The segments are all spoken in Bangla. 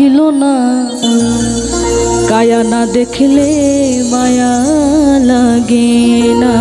ছিল না। কায়া না দেখলে মায়া লাগে না।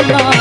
না